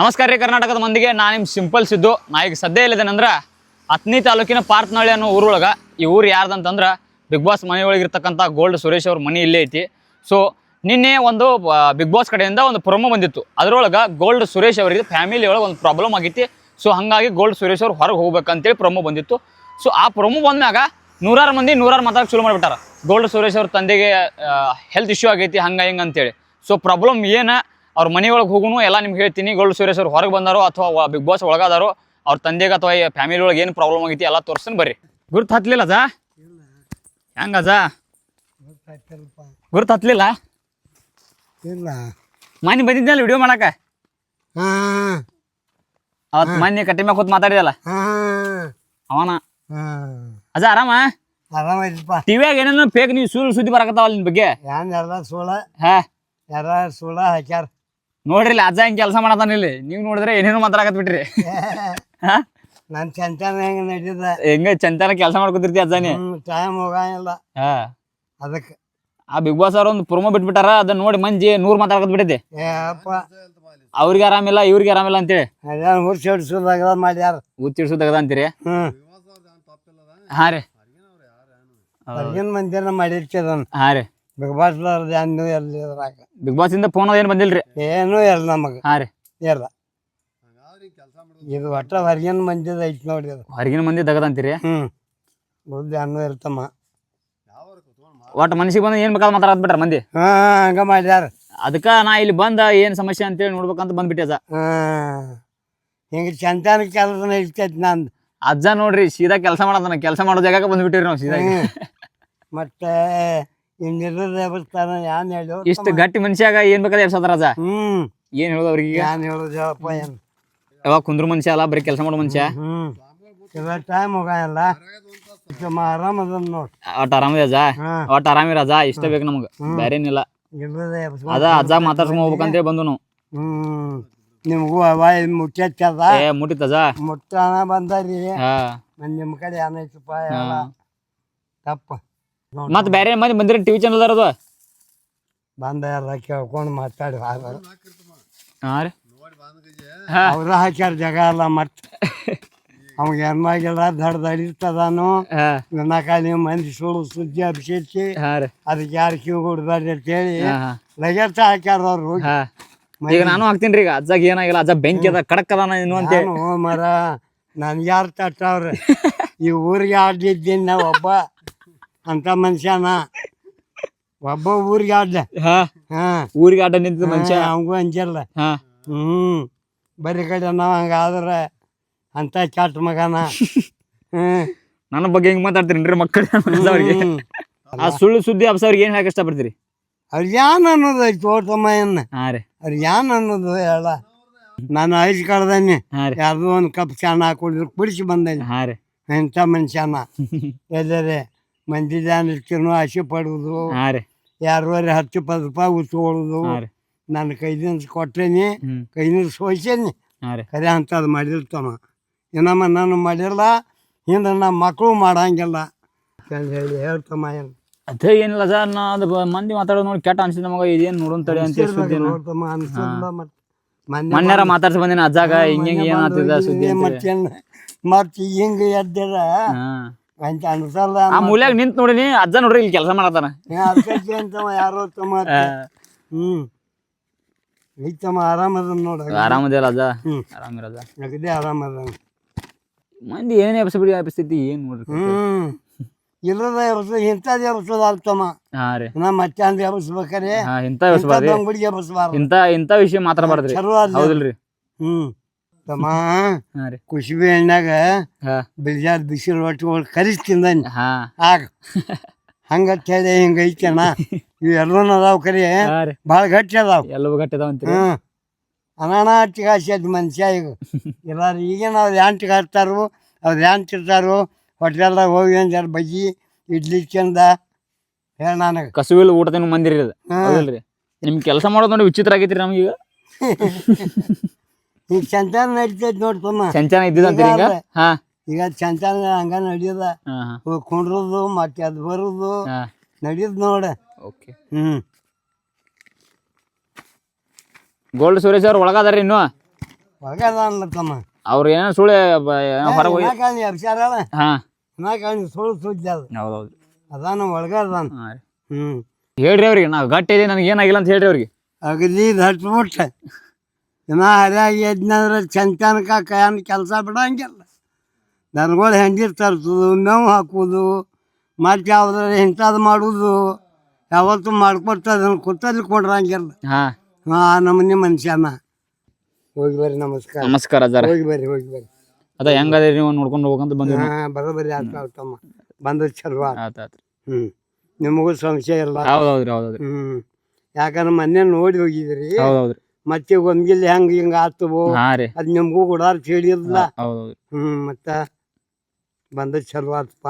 ನಮಸ್ಕಾರ ರೀ ಕರ್ನಾಟಕದ ಮಂದಿಗೆ. ನಾನು ನಿಮ್ಮ ಸಿಂಪಲ್ ಸಿದ್ದು. ನಾ ಈಗ ಸದ್ಯ ಇಲ್ಲಿದ್ದೇನೆಂದ್ರೆ ಹತ್ತನೇ ತಾಲೂಕಿನ ಪಾರ್ಥನಹಳ್ಳಿ ಅನ್ನೋ ಊರೊಳಗೆ. ಈ ಊರು ಯಾರ್ದಂತಂದ್ರೆ ಬಿಗ್ ಬಾಸ್ ಮನೆಯೊಳಗಿರ್ತಕ್ಕಂಥ ಗೋಲ್ಡ್ ಸುರೇಶ್ ಅವ್ರ ಮನೆ ಇಲ್ಲೇ ಐತಿ. ಸೊ ನಿನ್ನೆ ಒಂದು ಬಿಗ್ ಬಾಸ್ ಕಡೆಯಿಂದ ಒಂದು ಪ್ರೊಮೋ ಬಂದಿತ್ತು. ಅದರೊಳಗೆ ಗೋಲ್ಡ್ ಸುರೇಶ್ ಅವರಿಗೆ ಫ್ಯಾಮಿಲಿ ಒಳಗೆ ಒಂದು ಪ್ರಾಬ್ಲಮ್ ಆಗೈತಿ ಸೊ ಹಾಗಾಗಿ ಗೋಲ್ಡ್ ಸುರೇಶ್ ಅವ್ರು ಹೊರಗೆ ಹೋಗ್ಬೇಕಂತೇಳಿ ಪ್ರೊಮೋ ಬಂದಿತ್ತು. ಸೊ ಆ ಪ್ರೊಮೋ ಬಂದ್ಮ್ಯಾಗ ನೂರಾರು ಮಂದಿ ನೂರಾರು ಮಾತಾಡಕ್ಕೆ ಶುರು ಮಾಡಿಬಿಟ್ಟಾರ. ಗೋಲ್ಡ್ ಸುರೇಶ್ ಅವ್ರ ತಂದೆಗೆ ಹೆಲ್ತ್ ಇಶ್ಯೂ ಆಗೈತಿ, ಹಂಗೆ ಹಿಂಗೆ ಅಂತೇಳಿ. ಸೊ ಪ್ರಾಬ್ಲಮ್ ಏನ ಅವ್ರ ಮನೆಯೊಳಗೆ ಹೋಗುನು ಎಲ್ಲ ನಿಮ್ಗೆ ಹೇಳ್ತೀನಿ. ಗೋಲ್ಡ್ ಸುರೇಶ್ ಅವ್ರು ಹೊರಗೆ ಬಂದಾರೋ ಅಥವಾ ಬಿಗ್ ಬಾಸ್ ಒಳಗಾದಾರೋ ಅವ್ರ ತಂದೆಗೆ ಅಥವಾ ಫ್ಯಾಮಿಲಿ ಒಳಗೆ ಏನು ಪ್ರಾಬ್ಲಮ್ ಆಗೈತಿ ಎಲ್ಲ ತೋರಿಸ್ತೀನಿ ಬರ್ರಿ. ಗುರ್ತು ಹತ್ಲಿಲ್ಲ ಅದ ಹೆಂಗ ಅದ ಗುರ್ತು ಹತ್ಲಿಲ್ಲ? ಇಲ್ಲ. ಮನೆ ಬಂದಿದ್ದಲ್ಲ ವಿಡಿಯೋ ಮಾಡಕ? ಅವತ್ತು ಮೊನ್ನೆ ಕಟ್ಟಿ ಮ್ಯಾಗ ಕೂತ್ ಮಾತಾಡಿದಲ್ಲ? ಅವನ? ಅದ ಅಜ ಆರಾಮ? ಟಿವಿಯಾಗ ಏನೇನೋ ಫೇಕ್ ನೀವು ಸುಳ್ಳು ಸುದ್ದಿ ಬರಕತ್ತಾವಲ್ಲ ನಿನ್ ಬಗ್ಗೆ? ಏನ್ ಎಲ್ಲ ಸುಳ ಹಾ. ಯಾರ ಸುಳ ಹಾಕ್ಯಾರ? ನೋಡ್ರಿ ಇಲ್ಲಿ ಅಜ್ಜ ಹೆಂಗ್ ಕೆಲಸ ಮಾಡತಾನ ಇಲ್ಲಿ. ನೀವು ನೋಡಿದ್ರೆ ಏನೇನು ಮಾತಾಡಕತ್ ಬಿಟ್ರಿ. ಹಾ? ನನ್ನ ಚಂಚನ ಹೆಂಗೆ ನಡೀತದ? ಹೆಂಗ ಚಂತಾನ ಕೆಲಸ ಮಾಡ್ಕೊತಿರ್ತಿ ಅಜ್ಜಾನಿ ಟೈಮ್ ಹೋಗಂಗಿಲ್ಲ. ಹಾ. ಅದಕ್ಕೆ ಆ ಬಿಗ್ ಬಾಸ್ ಅವ್ರ ಒಂದು ಪ್ರೊಮೋ ಬಿಟ್ಬಿಟ್ಟಾರ ಅದನ್ನ ನೋಡಿ ಮಂಜಿ ನೂರ್ ಮಾತಾಡಕತ್ ಬಿಟ್ಟಿದ್ದೆ. ಏಪ್ಪ ಅವ್ರಿಗೆ ಆರಾಮಿಲ್ಲ ಇವ್ರಿಗೆ ಆರಾಮಿಲ್ಲ ಅಂತೇಳಿ. ಅದೇನು ಹುರ್ಸಿ ಹೊಡ್ಸೋದಾಗ ಮಾಡ್ಯಾರ. ತೆಗದ ಅಂತೀರಿ? ಹ್ಞೂ ಹಾ ರೀ. ಮಂದಿರ ಮಂದಿನ ಮಾಡಿರ್ತಿದನ್ ಹಾ ರೀ. ಬಿಗ್ ಬಾಸ್ ಏನು ಎಲ್ಲಿ ಇದ್ರಾಗ. ಬಿಗ್ ಬಾಸ್ ಇಂದ ಫೋನ್ ಏನು ಬಂದಿಲ್ರಿ? ಏನೂ ಇಲ್ಲ ನಮಗೆ. ಹಾ ರೀ. ಇಲ್ಲ ಇದು ಒಟ್ಟ ಹೊರಗಿನ ಮಂದಿದ ಐತಿ ನೋಡಿ ಅದು. ಹೊರಗಿನ ಮಂದಿ ತಗದಂತೀರಿ ಹ್ಞೂ ಬುದ್ಧಿ ಅನ್ನೂ ಇರ್ತಮ್ಮ. ಒಟ್ಟು ಮನ್ಸಿಗೆ ಬಂದ ಏನ್ ಬೇಕಾದ್ರೆ ಮಾತಾಡ್ ಬಿಟ್ರ ಮಂದಿ? ಹಾಂ ಹಂಗೆ ಮಾಡ್ಯಾರ. ಅದಕ್ಕ ನಾ ಇಲ್ಲಿ ಬಂದ ಏನ್ ಸಮಸ್ಯೆ ಅಂತೇಳಿ ನೋಡ್ಬೇಕಂತ ಬಂದ್ಬಿಟ್ಟೆ ಅಜ್ಜ ಹಾಂ. ಹಿಂಗೆ ಚಂತಾನ ಕೆಲಸ ನಂದು. ಅಜ್ಜ ನೋಡ್ರಿ ಸೀದಾ ಕೆಲಸ ಮಾಡೋದ ಕೆಲಸ ಮಾಡೋ ಜಾಗಕ್ಕೆ ಬಂದ್ಬಿಟ್ಟಿರಿ ನಾವು ಸೀದಾ ಮತ್ತೆ ಇನ್ನಿರದ ಬರ್ತಾನ ಯಾನ್ ಹೇಳು? ಇಷ್ಟು ಗಟ್ಟಿ ಮನುಷ್ಯಾಗ ಏನ್ ಬೇಕಾದ್ರೆ ಎಬ್ಸದ ರಾಜ? ಹ್ಮ್. ಏನ್ ಹೇಳೋದು ಅವ್ರಿಗೆ ಈಗ? ಯಾನ್ ಹೇಳೋದು ಹೇಳಪ್ಪ ಏನು? ಯಾವಾಗ ಕುಂದ್ರ ಮನುಷ್ಯ ಅಲ್ಲ ಬರೀ ಕೆಲಸ ಮಾಡೋ ಮನುಷ್ಯ? ಹ್ಮ್. ಇವಾಗ ಟೈಮ್ ಹೋಗಲ್ಲ ಸುಮ್ಮ ಆರಾಮದ ನೋಡಿ. ಒಟ್ಟು ಆರಾಮದ ಅಜ್ಜ ಹಾಂ. ಒಟ್ಟು ಆರಾಮಿರ ಅಜ್ಜ ಇಷ್ಟ ಬೇಕು ನಮ್ಗೆ. ಬೇರೆ ಏನಿಲ್ಲ. ಇಲ್ಲದ ಅದ ಅಜ್ಜ ಮಾತಾಡ್ಸ್ಕೊಂಡ್ ಹೋಗ್ಬೇಕಂತೇಳಿ ಬಂದು ನಾವು ಹ್ಮ್. ನಿಮಗೂ ಮುಟ್ಟಿ ಮುಟ್ಟದ ಏ ಮುಟ್ಟಿತ್ ಅಜ್ಜ ಮುಟ್ಟಾನ ಬಂದಾರಿ. ಹಾ. ನಿಮ್ಮ ಕಡೆ ಏನೈತಪ್ಪ ಎಲ್ಲ. ತಪ್ಪ. ಮತ್ ಬೇರೆ ಮಂದಿ ಬಂದಿರ ಟಿವಿ ಚಾನಲ್ ಅದು? ಬಂದ ಎಲ್ಲ ಕೇಳ್ಕೊಂಡು ಮಾತಾಡಿ ಹಾ ರೀ. ಅವ್ರ ಹಾಕ್ಯಾರ ಜಾಗ ಎಲ್ಲ ಮತ್ತೆ. ಅವಾಗ ಹೆಣ್ಮಾಗಿಲ್ಲ ದಡ್ ದಡಿರ್ತದಾನು ನನ್ನ ನಾಲ್ಕಾಲಿ ಮಂದಿ ಸುಳ್ಳು ಸುದ್ದಿ ಅಭಿಷೇಕಿಸಿ. ರೀ. ಅದಕ್ಕೆ ಯಾರು ಕಿವಿ ಕೊಡ್ಬಾರ್ದು ಅಂತೇಳಿ ಲಗೇಜ್ ಹಾಕ್ಯಾರ ಅವ್ರು. ಈಗ ನಾನು ಹಾಕ್ತೀನಿ ಈಗ ಅಜ್ಜಾಗ ಏನಾಗಿಲ್ಲ ಅಜ್ಜ ಬೆಂಕಿ ಅದ ಕಡಕ್ ಅದ ಇನ್ನು ನಾನು ಮರ ನನ್ಗೆ ಯಾರು ತಟ್ಟವ್ರೆ ಈ ಊರಿಗೆ ಆಡಿದ್ದೀನಿ ನಾವು ಒಬ್ಬ. ಅಂತ ಮನುಷ್ಯನ ಒಬ್ಬ ಊರಿಗೆ ಆಡ್ಲ ಹಾ. ಹಾ. ಊರಿಗೆ ಅಡ್ಡ ನಿಂತ ಮನುಷ್ಯ? ಅವಂಗೂ ಅಂಜಲ್ಲ. ಹಾ. ಹ್ಮ್. ಬರೀ ಕಡೆ ನಾವು ಹಂಗಾದ್ರೆ ಅಂತ ಚಾಟ್ ಮಗನ. ಹ್ಮ್. ನನ್ನ ಬಗ್ಗೆ ಹೆಂಗ್ ಮಾತಾಡ್ತೀರಿ ಮಕ್ಕಳು? ಅವ್ರಿಗೆ. ಆ ಸುಳ್ಳು ಸುದ್ದಿ ಅಬ್ಸ ಅವ್ರಿಗೆ ಏನ್ ಹೇಳಕ್ ಇಷ್ಟಪಡ್ತೀರಿ? ಅವ್ರು ಯಾನ್ ಅನ್ನೋದು ಐತಿ ಏನ ಹಾ ರೀ. ಅವ್ರು ಯಾನ್ ಅನ್ನೋದು ಹೇಳ. ನಾನು ಐದು ಕಳ್ದೇನೆ. ಹಾ ರೀ. ಯಾರ್ದೋ ಒಂದು ಕಪ್ ಚಾನ ಹಾಕೊಂಡಿದ್ರು ಕುಡಿಸಿ ಬಂದೇನೆ. ಹಾ ರೀ. ಇಂಥ ಮನುಷ್ಯನ? ಎಲ್ಲರೇ. ಮಂದಿ ಜಾನ ಇರ್ತೀನೋ ಆಸೆ ಪಡುವುದು ಹಾ ರೀ. ಯಾರುವರೆ ಹತ್ತು ಇಪ್ಪತ್ತು ರೂಪಾಯಿ ಉತ್ಕೊಳ್ಳೋದು ಹಾ ರೀ. ನಾನು ಕೈದಿಂದ ಕೊಟ್ಟೇನಿ ಹ್ಮ್. ಕೈದಿಂದ ಸೋಸೇನಿ ಹಾ ರೀ. ಕರೆ ಅಂಥದ್ದು ಮಾಡಿರ್ತಾನ. ಇನ್ನಮ್ಮ ನಾನು ಮಾಡಿರಲ್ಲ ಹಿಂದೆ ನಮ್ಮ ಮಕ್ಕಳು ಮಾಡಂಗಿಲ್ಲ ಅಂತ ಹೇಳಿ ಹೇಳ್ತಮ್ಮ ಏನು. ಅದೇ ಏನಿಲ್ಲ ಸರ್ ನಾ ಅದು ಬ- ಮಂದಿ ಮಾತಾಡೋದು ನೋಡಿ ಕೆಟ್ಟ ಅನ್ಸಿದ ನಮಗ ಇದೇನ್ ನೋಡೋನ್ ತಡಿ ಅಂತ ಸುದ್ದಿ ನೋಡ್ತಮ್ಮ ಅನ್ಸಲ್ಲ ಮತ್ತೆ ಮೊನ್ನೆ ಮೊನ್ನೆರ ಮಾತಾಡ್ಸಿ ಬಂದಿನ ಅಜ್ಜಾಗ ಹಿಂಗ ಹಿಂಗ ಏನಾಗ್ತಿದ ಸುದ್ದಿ. ಮತ್ತೇನು ಮತ್ತೆ ಹಿಂಗೆ ಎದ್ದಿರ ಹಾ. ಅಂತ ಅನ್ಸಲ್ಲ ಆ ಮೂಲ್ಯಾಗ ನಿಂತ್ ನೋಡಿನಿ ಅಜ್ಜ ನೋಡ್ರಿ ಇಲ್ಲಿ ಕೆಲಸ ಮಾಡತಾನ ಯಾರೋ ತಮ್ಮ ಹ್ಮ್. ಐತಮ್ಮ ಆರಾಮದ ನೋಡ ಆರಾಮದಿಲ್ಲ ಅಜ್ಜ? ಹ್ಮ್. ಆರಾಮದ ಮಂದಿ ಏನೇ ಬಿಡಿ ಎಬ್ಸ್ತೈತಿ ಏನ್ ನೋಡ್ರಿ ಹ್ಮ್. ಇಲ್ಲದ ಇಂಥದ್ದು ಅಲ್ತಮ್ಮ ಹಾ ರೀ. ನಾ ಮತ್ತೆ ಅಂದ್ ಎಬ್ಸ್ಬೇಕಾರೆ. ಹಾ ಇಂತ ಎಬ್ಸ್ಬಾರ್ದು. ಇಂತ ಇಂತ ವಿಷಯ ಮಾತಾಡಬಾರ್ದ್ರಿ. ಚಲೋ ಅಲ್ಲ ಹೌದಿಲ್ರಿ. ಹ್ಮ್. ತಮ್ಮ ಹಾ ರೀ. ಕುಸುಬಿ ಎಣ್ಣಾಗ ಹಾ. ಬಿಳಿಜಾದ ಬಿಸಿಲು ಒಟ್ಟು ಕರಿಸಿ ತಿಂದಾನಿ. ಹಾ. ಆಗ ಹಂಗತ್ ಹೇಳಿ ಹಿಂಗ ಅಣ್ಣ ಇವು ಎಲ್ಲರೂ ಅದಾವ ಕರಿ. ಹಾ ರೀ. ಭಾಳ ಗಟ್ಟಿ ಅದಾವ. ಎಲ್ಲವೂ ಗಟ್ಟಿದಾವ ಅಂತೀರಿ? ಹ್ಮ್. ಅನಾನ ಅದು ಮನುಷ್ಯ ಈಗ. ಎಲ್ಲಾರು ಈಗಿನ ಅವ್ರು ಯಾಂಟಿಗೆ ಹಾಕ್ತಾರೋ ಅವ್ರು ಯಾಂಟ್ ಇರ್ತಾರೋ ಹೋಟೆಲ್ದಾಗ ಹೋಗಿ ಅಂದಾರ ಬಜ್ಜಿ ಇಡ್ಲಿ ಚಂದ ಹೇಳ ನನಗೆ. ಕಸುವಿಲ್ ಊಟ ತಿನ್ನು ಮಂದಿರಿ ಅದು ಹಾ. ಹೌದಿಲ್ರಿ? ನಿಮ್ ಕೆಲಸ ಮಾಡೋದು ನೋಡಿ ವಿಚಿತ್ರ ಆಗೈತ್ರಿ ನಮ್ಗೀಗ. ಈಗ ಚಂತಾನ ನಡಿತೈತಿ ನೋಡ್ತಮ್ಮ ಚಂಚನ ಇದ್ದಿದಂತೀರಿ ಈಗ ಹಾ. ಈಗ ಚಂತಾನ ಹಂಗ ನಡಿಯದ. ಹಾ ಹಾ. ಹೋಗಿ ಕುಂಡ್ರದು ಮತ್ತೆ ಅದು ಬರೋದು. ಹಾ. ನಡಿಯೋದು ನೋಡ. ಓಕೆ. ಹ್ಞೂ ಗೋಲ್ಡ್ ಸುರೇಶ್ ಅವ್ರು ಒಳಗದಾರ ಇನ್ನು? ಒಳಗಾದಮ್ಮ ತಮ್ಮ. ಅವ್ರು ಏನೋ ಸುಳ್ಳೆ ಹೊರಗೆ ಹೋಗಿ ಅಕ್ಷರ ಹಾ. ಸುಳ್ಳು ಸುದ್ದಿ ಅದು ಹೌದೌದು. ಅದಾನ ಒಳಗದಾನ. ಹ್ಮ್ ರೀ. ಹೇಳ್ರಿ ಅವ್ರಿಗೆ ನಾವು ಗಟ್ಟಿ ಇದೆ ನನಗೆ ಏನಾಗಿಲ್ಲ ಅಂತ ಹೇಳ್ರಿ ಅವ್ರಿಗೆ. ಅಗದಿ ಹಟ್ಬಿಟ್ಟ ಇನ್ನ ಹರಿಯಾಗಿ ಎದ್ನಂದ್ರೆ ಚಂತನಕ ಕೈಯನ್ ಕೆಲಸ ಬಿಡಂಗಿಲ್ಲ. ದನಗಳು ಹೆಂಡಿರ್ ತರಿಸೋದು ಮೇವು ಹಾಕೋದು ಮತ್ತು ಯಾವ್ದಾರ ಇಂಥದ್ದು ಮಾಡೋದು ಯಾವತ್ತು ಮಾಡ್ಕೊಡ್ತಾ ಅದನ್ನು ಕೂತಲ್ಲಿ ಕೊಡ್ರಂಗಿಲ್ಲ. ಹಾ. ಆ ನಮ್ಮನೆ ಮನುಷ್ಯನ. ಹೋಗಿ ಬರ್ರಿ ನಮಸ್ಕಾರ. ನಮಸ್ಕಾರ ಅಜ್ಜಾರ. ಹೋಗಿ ಬರ್ರಿ ಹೋಗಿ ಬರ್ರಿ. ಅದ ಹೆಂಗದ ನೀವು? ನೋಡ್ಕೊಂಡು ಹೋಗಂತ ಬಂದಿವಿ ಹಾಂ ಬರೋಬರಿ ಆಗ್ತಾವ ತಮ್ಮ. ಬಂದ ಚಲೋ ಆತ. ಆತ ಹ್ಞೂ ನಿಮಗೂ ಸಂಶಯ ಇಲ್ಲ. ಹೌದೌದ್ರಿ ಹೌದೌದ್ರಿ ಹ್ಞೂ ಯಾಕಂದ್ರೆ ಮೊನ್ನೆ ನೋಡಿ ಹೋಗಿದ್ರಿ. ಹೌದೌದ್ರಿ ಮತ್ತೆ ಗೊಂಗಿಲ್ ಹೆಂಗ್ ಹಿಂಗ ಆತವು ಹಾ ರೀ. ಅದ್ ನಿಮ್ಗೂ ಕೂಡ ತಿಳಿಯಲ್ಲ ಹೌದೌದ್ರಿ ಹ್ಮ್ ಮತ್ತ ಬಂದ ಚಲೋ ಆತಪ್ಪ.